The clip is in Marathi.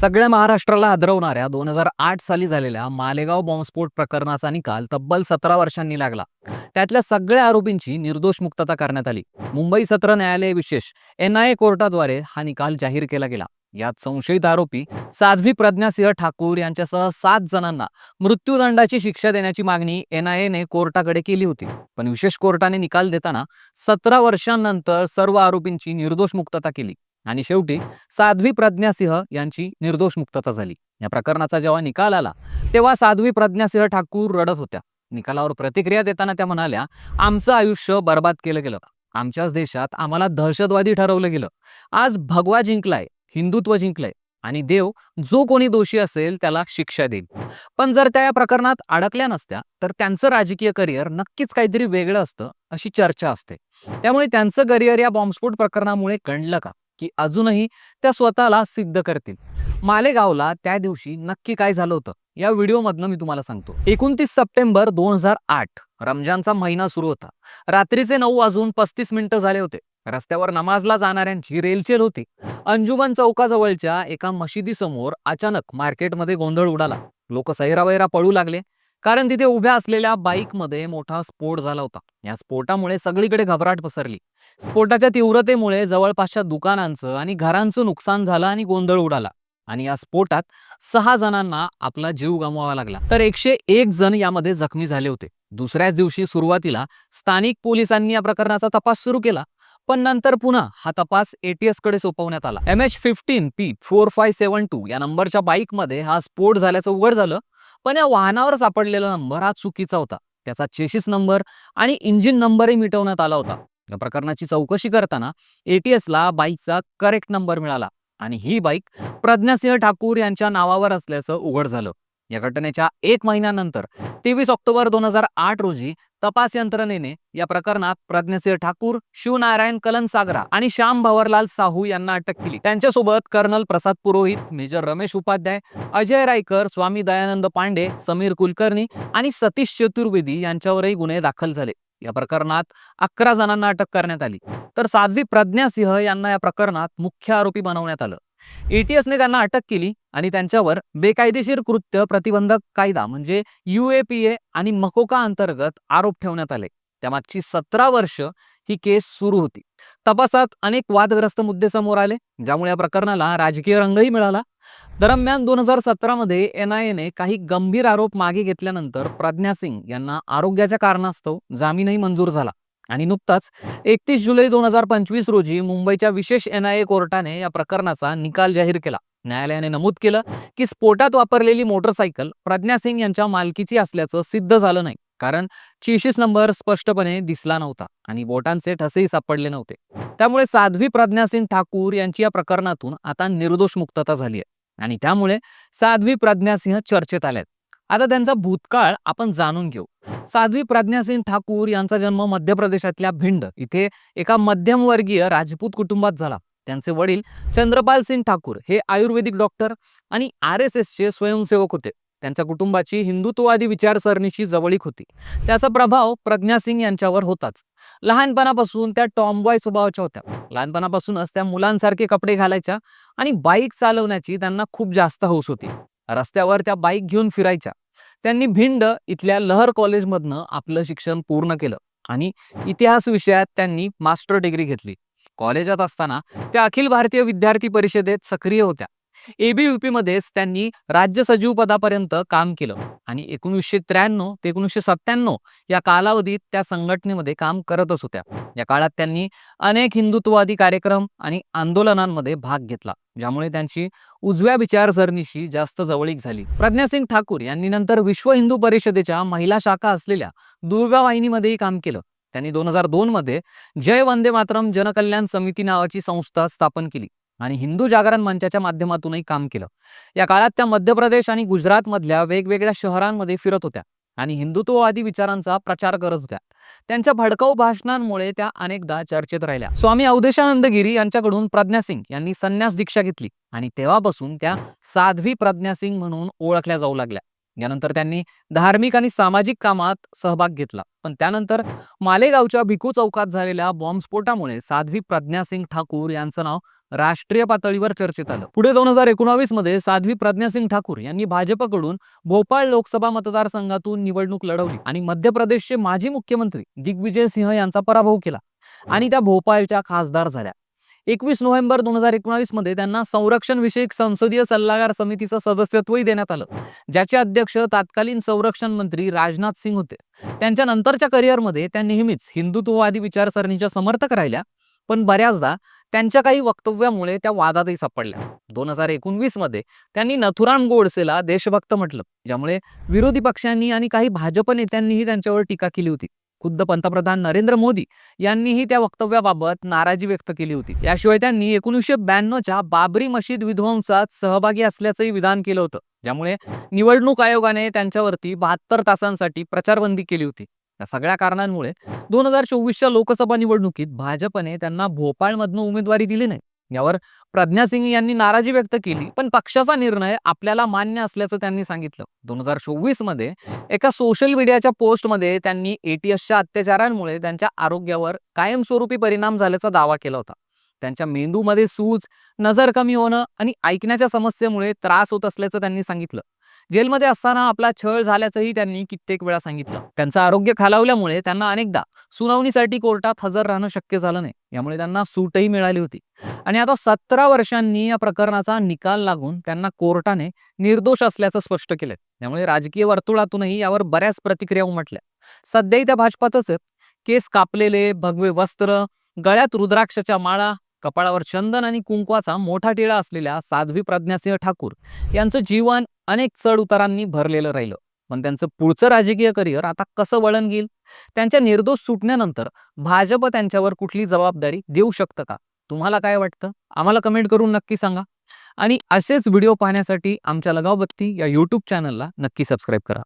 सगळ्या महाराष्ट्राला आदरवणाऱ्या दोन हजार आठ साली झालेल्या मालेगाव बॉम्बस्फोट प्रकरणाचा निकाल तब्बल सतरा वर्षांनी लागला. त्यातल्या सगळ्या आरोपींची निर्दोष मुक्तता करण्यात आली. मुंबई सत्र न्यायालय विशेष एन आय ए कोर्टाद्वारे हा निकाल जाहीर केला गेला. यात संशयित आरोपी साध्वी प्रज्ञासिंह ठाकूर यांच्यासह सात जणांना मृत्यूदंडाची शिक्षा देण्याची मागणी एन आय एने कोर्टाकडे केली होती. पण विशेष कोर्टाने निकाल देताना सतरा वर्षांनंतर सर्व आरोपींची निर्दोष मुक्तता केली. आणि शेवटी साध्वी प्रज्ञासिंह यांची निर्दोष मुक्तता झाली. या प्रकरणाचा जेव्हा निकाल आला तेव्हा साध्वी प्रज्ञासिंह ठाकूर रडत होत्या. निकालावर प्रतिक्रिया देताना त्या म्हणाल्या आमचं आयुष्य बर्बाद केलं गेलं. आमच्याच देशात आम्हाला दहशतवादी ठरवलं गेलं. आज भगवा जिंकलाय हिंदुत्व जिंकलंय आणि देव जो कोणी दोषी असेल त्याला शिक्षा देईल. पण जर त्या या प्रकरणात अडकल्या नसत्या तर त्यांचं राजकीय करिअर नक्कीच काहीतरी वेगळं असतं अशी चर्चा असते. त्यामुळे त्यांचं करिअर या बॉम्बस्फोट प्रकरणामुळे गणलं का? की अजूनही त्या स्वतःला सिद्ध करतील. मालेगावला त्या दिवशी नक्की काय झालं होतं? या व्हिडिओमधनं मी तुम्हाला सांगतो. एकोणतीस सप्टेंबर दोन हजार आठ रमजानचा महिना सुरू होता. रात्रीचे नऊ वाजून पस्तीस मिनिटं झाले होते. रस्त्यावर नमाजला जाणाऱ्यांची रेलचेल होती. अंजुमन चौकाजवळच्या एका मशिदीसमोर अचानक मार्केटमध्ये गोंधळ उडाला. लोक सैरावैरा पळू लागले. कारण तिथे उभ्या असलेल्या बाईकमध्ये मोठा स्फोट झाला होता. या स्फोटामुळे सगळीकडे घबराट पसरली. स्फोटाच्या तीव्रतेमुळे जवळपासच्या दुकानांचं आणि घरांचं नुकसान झालं आणि गोंधळ उडाला. आणि या स्फोटात सहा जणांना आपला जीव गमवावा लागला. तर एकशे एक जण यामध्ये जखमी झाले होते. दुसऱ्याच दिवशी सुरुवातीला स्थानिक पोलिसांनी या प्रकरणाचा तपास सुरू केला. पण नंतर पुन्हा हा तपास एटीएसकडे सोपवण्यात आला. M H fifteen P four five seven two या नंबरच्या बाईकमध्ये हा स्फोट झाल्याचं उघड झालं. पण या वाहनावर सापडलेला नंबर हा चुकीचा होता. त्याचा चेसिस नंबर आणि इंजिन नंबरही मिटवण्यात आला होता. या प्रकरणाची चौकशी करताना एटीएसला बाईकचा करेक्ट नंबर मिळाला आणि ही बाईक प्रज्ञासिंह ठाकूर यांच्या नावावर असल्याचं उघड झालं. या घटनेच्या एक महिन्यानंतर तेवीस ऑक्टोबर दोन हजार आठ रोजी तपास यंत्रणेने या प्रकरणात प्रज्ञसिंह ठाकूर शिवनारायण कलन सागरा आणि श्याम भवरलाल साहू यांना अटक केली. त्यांच्यासोबत कर्नल प्रसाद पुरोहित मेजर रमेश उपाध्याय अजय रायकर स्वामी दयानंद पांडे समीर कुलकर्णी आणि सतीश चतुर्वेदी यांच्यावरही गुन्हे दाखल झाले. या प्रकरणात अकरा जणांना अटक करण्यात आली. तर साध्वी प्रज्ञासिंह यांना या प्रकरणात मुख्य आरोपी बनवण्यात आलं. एटीएसने त्यांना अटक केली आणि त्यांच्यावर बेकायदेशीर कृत्य प्रतिबंधक कायदा म्हणजे युएपीए आणि मकोका अंतर्गत आरोप ठेवण्यात आले. त्यामागची सतरा वर्ष ही केस सुरू होती. तपासात अनेक वादग्रस्त मुद्दे समोर आले ज्यामुळे या प्रकरणाला राजकीय रंगही मिळाला. दरम्यान दोन हजार सतरामध्ये एन आय एने काही गंभीर आरोप मागे घेतल्यानंतर प्रज्ञा सिंग यांना आरोग्याच्या कारणास्तव जामीनही मंजूर झाला. आणि नुकताच एकतीस जुलै दोन हजार पंचवीस रोजी मुंबईच्या विशेष एन आय ए कोर्टाने या प्रकरणाचा निकाल जाहीर केला. न्यायालयाने नमूद केलं की स्फोटात वापरलेली मोटरसायकल प्रज्ञा सिंग यांच्या मालकीची असल्याचं सिद्ध झालं नाही कारण चेशीस नंबर स्पष्टपणे दिसला नव्हता आणि बोटांचे ठसेही सापडले नव्हते. त्यामुळे साध्वी प्रज्ञा सिंग ठाकूर यांची या प्रकरणातून आता निर्दोष मुक्तता झाली आहे आणि त्यामुळे साध्वी प्रज्ञासिंह चर्चेत आल्यात. आता त्यांचा भूतकाळ आपण जाणून घेऊ. साध्वी प्रज्ञासिंग ठाकूर यांचा जन्म मध्य प्रदेशातल्या भिंड इथे एका मध्यमवर्गीय राजपूत कुटुंबात झाला. त्यांचे वडील चंद्रपाल सिंग ठाकूर हे आयुर्वेदिक डॉक्टर आणि आर एस एसचे स्वयंसेवक होते. त्यांच्या कुटुंबाची हिंदुत्ववादी विचारसरणीशी जवळीक होती. त्याचा प्रभाव प्रज्ञा सिंग यांच्यावर होताच. लहानपणापासून त्या टॉमबॉय स्वभावाच्या होत्या. लहानपणापासूनच त्या मुलांसारखे कपडे घालायच्या आणि बाईक चालवण्याची त्यांना खूप जास्त हौस होती. रस्त्यावर त्या बाईक घेऊन फिरायच्या. त्यांनी भिंड इथल्या लहर कॉलेजमधनं आपलं शिक्षण पूर्ण केलं आणि इतिहास विषयात त्यांनी मास्टर डिग्री घेतली. कॉलेजात असताना त्या अखिल भारतीय विद्यार्थी परिषदेत सक्रिय होत्या. एबीव्हीपीमध्येच त्यांनी राज्य सचिव पदापर्यंत काम केलं. आणि एकोणीसशे त्र्याण्णव ते एकोणीसशे सत्त्याण्णव या कालावधीत त्या संघटनेमध्ये काम करतच होत्या या काळात त्यांनी अनेक हिंदुत्ववादी कार्यक्रम आणि आंदोलनांमध्ये भाग घेतला ज्यामुळे त्यांची उजव्या विचारसरणीशी जास्त जवळीक झाली. प्रज्ञासिंग ठाकूर यांनी नंतर विश्व हिंदू परिषदेच्या महिला शाखा असलेल्या दुर्गा वाहिनीमध्येही काम केलं. त्यांनी दोन हजार दोन मध्ये जय वंदे मातरम जनकल्याण समिती नावाची संस्था स्थापन केली. आणि हिंदू जागरण मंचाच्या माध्यमातूनही काम केलं. या काळात त्या मध्य प्रदेश आणि गुजरातमधल्या वेगवेगळ्या शहरांमध्ये फिरत होत्या आणि हिंदुत्ववादी विचारांचा प्रचार करत होत्या. त्यांच्या भडकाऊ भाषणांमुळे त्या अनेकदा चर्चेत राहिल्या. स्वामी अवधेशानंद गिरी यांच्याकडून प्रज्ञा सिंग यांनी संन्यास दीक्षा घेतली आणि तेव्हापासून त्या साध्वी प्रज्ञा सिंग म्हणून ओळखल्या जाऊ लागल्या. यानंतर त्यांनी धार्मिक आणि सामाजिक कामात सहभाग घेतला. पण त्यानंतर मालेगावच्या भिकू चौकात झालेल्या बॉम्बस्फोटामुळे साध्वी प्रज्ञा सिंग ठाकूर यांचं नाव राष्ट्रीय पातळीवर चर्चेत आलं. पुढे दोन हजार एकोणावीसमध्ये साध्वी प्रज्ञासिंग ठाकूर यांनी भाजपकडून भोपाळ लोकसभा मतदारसंघातून निवडणूक लढवली आणि मध्य प्रदेशचे माजी मुख्यमंत्री दिग्विजय सिंह यांचा पराभव केला आणि त्या भोपाळच्या खासदार झाल्या. एकवीस नोव्हेंबर दोन हजार एकोणावीसमध्ये त्यांना संरक्षण विषयक संसदीय सल्लागार समितीचं सदस्यत्वही देण्यात आलं. ज्याचे अध्यक्ष तत्कालीन संरक्षण मंत्री राजनाथ सिंग होते. त्यांच्या नंतरच्या करिअरमध्ये त्या नेहमीच हिंदुत्ववादी विचारसरणीच्या समर्थक राहिल्या. पण बऱ्याचदा त्यांच्या काही वक्तव्यामुळे त्या वादातही सापडल्या. दोन हजार एकोणवीसमध्ये त्यांनी नथुराम गोडसेला देशभक्त म्हटलं ज्यामुळे विरोधी पक्षांनी आणि काही भाजप नेत्यांनीही त्यांच्यावर टीका केली होती. खुद्द पंतप्रधान नरेंद्र मोदी यांनीही त्या वक्तव्याबाबत नाराजी व्यक्त केली होती. याशिवाय त्यांनी एकोणीसशे ब्याण्णवच्या बाबरी मशीद विध्वंसात सहभागी असल्याचंही विधान केलं होतं. ज्यामुळे निवडणूक आयोगाने त्यांच्यावरती बहात्तर तासांसाठी प्रचारबंदी केली होती. या सगळ्या कारणांमुळे दोन हजार चोवीसच्या लोकसभा निवडणुकीत भाजपने त्यांना भोपाळमधनं उमेदवारी दिली नाही. यावर प्रज्ञा सिंग यांनी नाराजी व्यक्त केली. पण पक्षाचा निर्णय आपल्याला मान्य असल्याचं त्यांनी सांगितलं. दोन हजार चोवीसमध्ये एका सोशल मीडियाच्या पोस्टमध्ये त्यांनी एटीएसच्या अत्याचारांमुळे त्यांच्या आरोग्यावर कायमस्वरूपी परिणाम झाल्याचा दावा केला होता. त्यांच्या मेंदूमध्ये सूज नजर कमी होणं आणि ऐकण्याच्या समस्येमुळे त्रास होत असल्याचं त्यांनी सांगितलं. जेलमध्ये असताना आपला छळ झाल्याचंही त्यांनी कित्येक वेळा सांगितलं. त्यांचं आरोग्य खालावल्यामुळे त्यांना अनेकदा सुनावणीसाठी कोर्टात हजर राहणं शक्य झालं नाही. यामुळे त्यांना सूटही मिळाली होती. आणि आता सतरा वर्षांनी या प्रकरणाचा निकाल लागून त्यांना कोर्टाने निर्दोष असल्याचं स्पष्ट केलंय. त्यामुळे राजकीय वर्तुळातूनही यावर बऱ्याच प्रतिक्रिया उमटल्या. सध्याही त्या भाजपातच केस कापलेले भगवे वस्त्र गळ्यात रुद्राक्षाच्या माळा कपाळावर चंदन आणि कुंकवाचा मोठा टिळा असलेल्या साध्वी प्रज्ञासिंह ठाकूर यांचं जीवन अनेक चढ उतारांनी भरलेलं राहिलं. पण त्यांचं पुढचं राजकीय करिअर आता कसं वळण घेईल? त्यांच्या निर्दोष सुटण्यानंतर भाजप त्यांच्यावर कुठली जबाबदारी देऊ शकतं का? तुम्हाला काय वाटतं? आम्हाला कमेंट करून नक्की सांगा. आणि असेच व्हिडिओ पाहण्यासाठी आमच्या लगावबत्ती या यूट्यूब चॅनलला नक्की सबस्क्राईब करा.